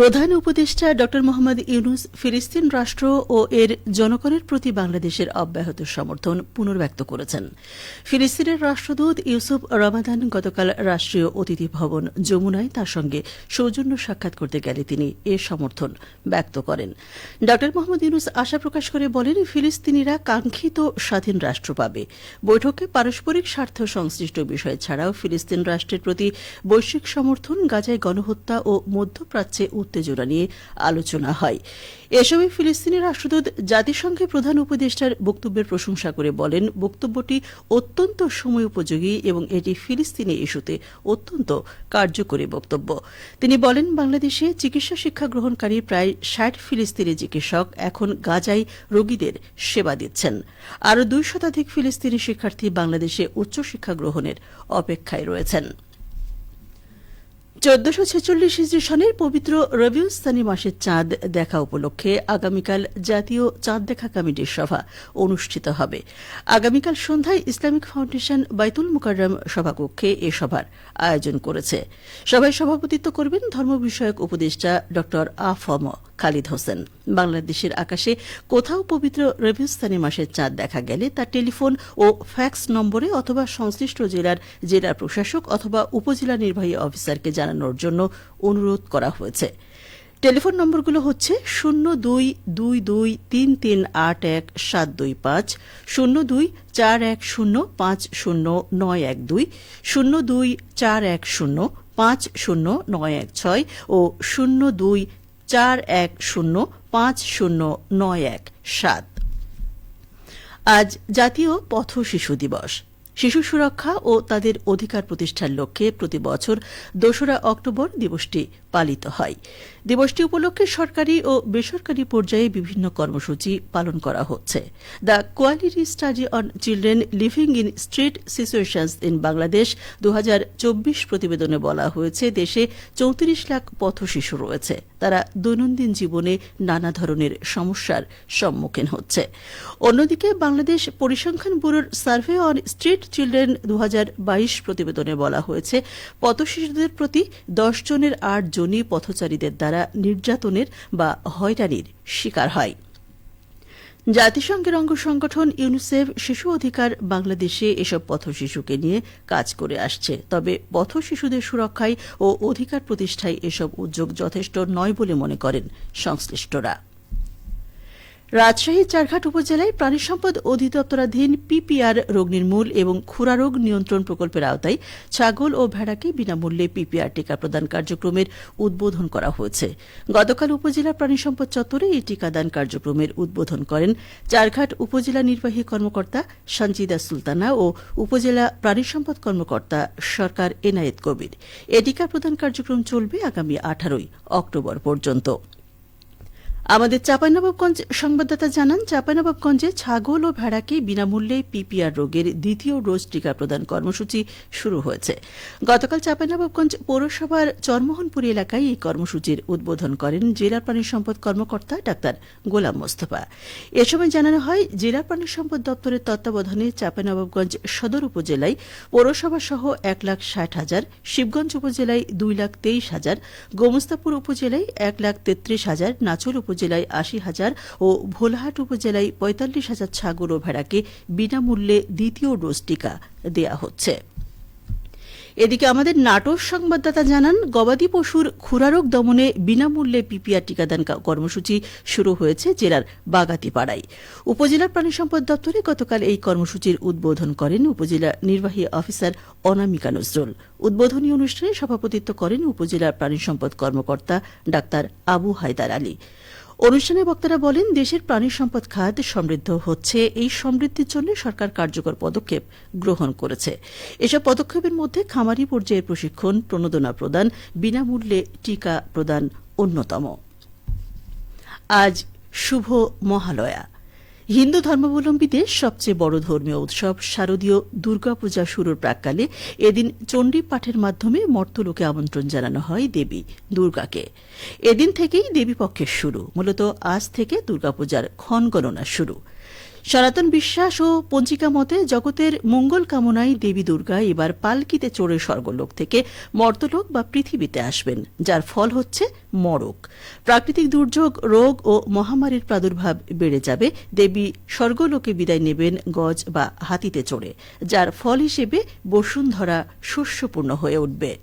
প্রধান উপদেষ্টা ড মোহাম্মদ ইউনুস ফিলিস্তিন রাষ্ট্র ও এর জনগণের প্রতি বাংলাদেশের অব্যাহত সমর্থন পুনর্ব্যক্ত করেছেন। ফিলিস্তিনের রাষ্ট্রদূত ইউসুফ রমাদান গতকাল রাষ্ট্রীয় অতিথি ভবন যমুনায় তার সঙ্গে সৌজন্য সাক্ষাৎ করতে গেলে তিনি এ সমর্থন ব্যক্ত করেন। ড মোহাম্মদ ইউনুস আশা প্রকাশ করে বলেন, ফিলিস্তিনিরা কাঙ্ক্ষিত স্বাধীন রাষ্ট্র পাবে। বৈঠকে পারস্পরিক স্বার্থ সংশ্লিষ্ট বিষয় ছাড়াও ফিলিস্তিন রাষ্ট্রের প্রতি বৈশ্বিক সমর্থন, গাজায় গণহত্যা ও মধ্যপ্রাচ্যে উত্তেজনা নিয়ে আলোচনা হয়। এসবে ফিলিস্তিনি রাষ্ট্রদূত জাতিসংঘের প্রধান উপদেষ্টার বক্তব্যের প্রশংসা করে বলেন, বক্তব্যটি অত্যন্ত সময় উপযোগী এবং এটি ফিলিস্তিনি ইস্যুতে অত্যন্ত কার্যকরী বক্তব্য। তিনি বলেন, বাংলাদেশে চিকিৎসা শিক্ষা গ্রহণকারী প্রায় ষাট ফিলিস্তিনি চিকিৎসক এখন গাজায় রোগীদের সেবা দিচ্ছেন। আরও দুই শতাধিক ফিলিস্তিনি শিক্ষার্থী বাংলাদেশে উচ্চশিক্ষা গ্রহণের অপেক্ষায় রয়েছেন। চোদ্দশো ছেচল্লিশ হিজড়ি সনের পবিত্র রবিউস্তানি মাসের চাঁদ দেখা উপলক্ষে আগামীকাল জাতীয় চাঁদ দেখা কমিটির সভা অনুষ্ঠিত হবে। আগামীকাল সন্ধ্যায় ইসলামিক ফাউন্ডেশন বাইতুল মুকাররম সভাকক্ষে এ সভার আয়োজন করেছে। সভায় সভাপতিত্ব করবেন ধর্ম বিষয়ক উপদেষ্টা ড আফম খালিদ হোসেন। বাংলাদেশের আকাশে কোথাও পবিত্র রবিউস্তানি মাসের চাঁদ দেখা গেলে তার টেলিফোন ও ফ্যাক্স নম্বরে অথবা সংশ্লিষ্ট জেলার জেলা প্রশাসক অথবা উপজেলা নির্বাহী অফিসারকে জানানোর জন্য অনুরোধ করা হয়েছে। টেলিফোন নম্বরগুলো হচ্ছে শূন্য দুই দুই দুই তিন তিন আট এক সাত দুই পাঁচ, শূন্য দুই চার এক শূন্য পাঁচ শূন্য নয় এক দুই, শূন্য দুই চার এক শূন্য পাঁচ শূন্য নয় এক ছয় ও শূন্য দুই চার এক শূন্য পাঁচ শূন্য নয় এক সাত। আজ জাতীয় পথ শিশু দিবস। শিশু সুরক্ষা ও তাদের অধিকার প্রতিষ্ঠার লক্ষ্যে প্রতি বছর দোসরা অক্টোবর দিবসটি পালিত হয়। দিবসটি উপলক্ষে সরকারি ও বেসরকারি পর্যায়ে বিভিন্ন কর্মসূচি পালন করা হচ্ছে। The quality study on children living in street situations in Bangladesh দু হাজার চব্বিশ প্রতিবেদনে বলা হয়েছে, দেশে চৌত্রিশ লাখ পথ শিশু রয়েছে। তারা দৈনন্দিন জীবনে নানা ধরনের সমস্যার সম্মুখীন হচ্ছে। অন্যদিকে বাংলাদেশ পরিসংখ্যান ব্যুরোর সার্ভে অন স্ট্রিট চিলড্রেন দু হাজার বাইশ প্রতিবেদনে বলা হয়েছে, পথশিশুদের প্রতি দশ জনের আট জনই পথচারীদের দ্বারা নির্যাতনের বা হয়রানির শিকার হয়। জাতিসংঘের অঙ্গ সংগঠন ইউনিসেফ শিশু অধিকার বাংলাদেশে এসব পথ শিশুকে নিয়ে কাজ করে আসছে। তবে পথ শিশুদের সুরক্ষায় ও অধিকার প্রতিষ্ঠায় এসব উদ্যোগ যথেষ্ট নয় বলে মনে করেন সংশ্লিষ্টরা। রাজশাহী চারঘাট উপজেলায় প্রাণী সম্পদ অধিদপ্তরাধীন পিপিআর রোগ নির্মূল এবং খুরা রোগ নিয়ন্ত্রণ প্রকল্পের আওতায় ছাগল ও ভেড়াকে বিনামূল্যে পিপিআর টিকা প্রদান কার্যক্রমের উদ্বোধন করা হয়েছে। গতকাল উপজেলা প্রাণী সম্পদ চত্বরে এই টিকাদান কার্যক্রমের উদ্বোধন করেন চারঘাট উপজেলা নির্বাহী কর্মকর্তা সঞ্জিদা সুলতানা ও উপজেলা প্রাণী সম্পদ কর্মকর্তা সরকার এনায়েত কবির। এ টিকা প্রদান কার্যক্রম চলবে আগামী আঠারোই অক্টোবর পর্যন্ত। আমাদের চাঁপাইনবাবগঞ্জ সংবাদদাতা জানান, চাঁপাইনবাবগঞ্জে ছাগল ও ভেড়াকে বিনামূল্যে পিপিআর রোগের দ্বিতীয় ডোজ টিকা প্রদান কর্মসূচি শুরু হয়েছে। গতকাল চাঁপাইনবাবগঞ্জ পৌরসভার চরমোহনপুর এলাকায় এই কর্মসূচির উদ্বোধন করেন জেলা প্রাণী সম্পদ কর্মকর্তা ডাক্তার গোলাম মোস্তফা। এ সময় জানানো হয়, জেলা প্রাণী সম্পদ দপ্তরের তত্ত্বাবধানে চাঁপাইনবাবগঞ্জ সদর উপজেলায় পৌরসভা সহ এক লাখ ষাট হাজার, শিবগঞ্জ উপজেলায় দুই লাখ তেইশ হাজার, গোমস্তাপুর উপজেলায় এক লাখ তেত্রিশ হাজার, নাচল উপজেলায় আশি হাজার ও ভোলাহাট উপজেলায় পঁয়তাল্লিশ হাজার ছাগল ও ভেড়াকে বিনামূল্যে দ্বিতীয় ডোজ টিকা দেয়া হচ্ছে। এদিকে আমাদের নাটোর সংবাদদাতা জানান, গবাদি পশুর খুরারোগ দমনে বিনামূল্যে পিপিআর টিকাদান কর্মসূচি শুরু হয়েছে জেলার বাগাতিপাড়ায়। উপজেলার প্রাণী সম্পদ দপ্তরে গতকাল এই কর্মসূচির উদ্বোধন করেন উপজেলা নির্বাহী অফিসার অনামিকা নজরুল। উদ্বোধনী অনুষ্ঠানে সভাপতিত্ব করেন উপজেলার প্রাণী সম্পদ কর্মকর্তা ডাক্তার আবু হায়দার আলী। অনুষ্ঠানে বক্তারা বলেন, দেশের প্রাণী সম্পদ খাত সমৃদ্ধ হচ্ছে। এই সমৃদ্ধির জন্য সরকার কার্যকর পদক্ষেপ গ্রহণ করেছে। এসব পদক্ষেপের মধ্যে খামারি পর্যায়ের প্রশিক্ষণ, প্রণোদনা প্রদান, বিনামূল্যে টিকা প্রদান অন্যতম। আজ শুভ মহালয়া। হিন্দু ধর্মাবলম্বীদের সবচেয়ে বড় ধর্মীয় উৎসব শারদীয় দুর্গাপূজা শুরুর প্রাককালে এদিন চণ্ডী পাঠের মাধ্যমে মর্তলোকে আমন্ত্রণ জানানো হয় দেবী দুর্গাকে। এদিন থেকেই দেবী পক্ষের শুরু। মূলত আজ থেকে দুর্গাপূজার ক্ষণ গণনা শুরু। সনাতন বিশ্বাস ও পঞ্জিকা মতে জগতের মঙ্গল কামনায় দেবী দুর্গা এবার পালকিতে চড়ে স্বর্গলোক থেকে মর্তলোক বা পৃথিবীতে আসবেন, যার ফল হচ্ছে মরক। প্রাকৃতিক দুর্যোগ, রোগ ও মহামারীর প্রাদুর্ভাব বেড়ে যাবে, দেবী স্বর্গলোকে বিদায় নেবেন গজ বা হাতিতে চড়ে, যার ফল হিসেবে বসুন্ধরা শস্যপূর্ণ হয়ে উঠবে।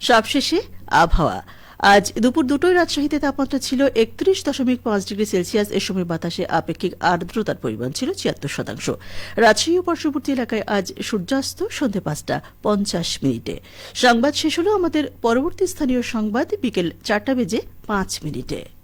সবশেষে আবহাওয়া। আজ দুপুর দুটোই রাজশাহীতে তাপমাত্রা ছিল একত্রিশ দশমিক পাঁচ ডিগ্রি সেলসিয়াস। এ সময় বাতাসে আপেক্ষিক আর্দ্রতার পরিমাণ ছিল ছিয়াত্তর শতাংশ। রাজশাহী ও পার্শ্ববর্তী এলাকায় আজ সূর্যাস্ত সন্ধে পাঁচটা পঞ্চাশ মিনিটে। সংবাদ শেষ হল আমাদের পরবর্তী স্থানীয় সংবাদ বিকেল চারটা বেজে পাঁচ মিনিটে।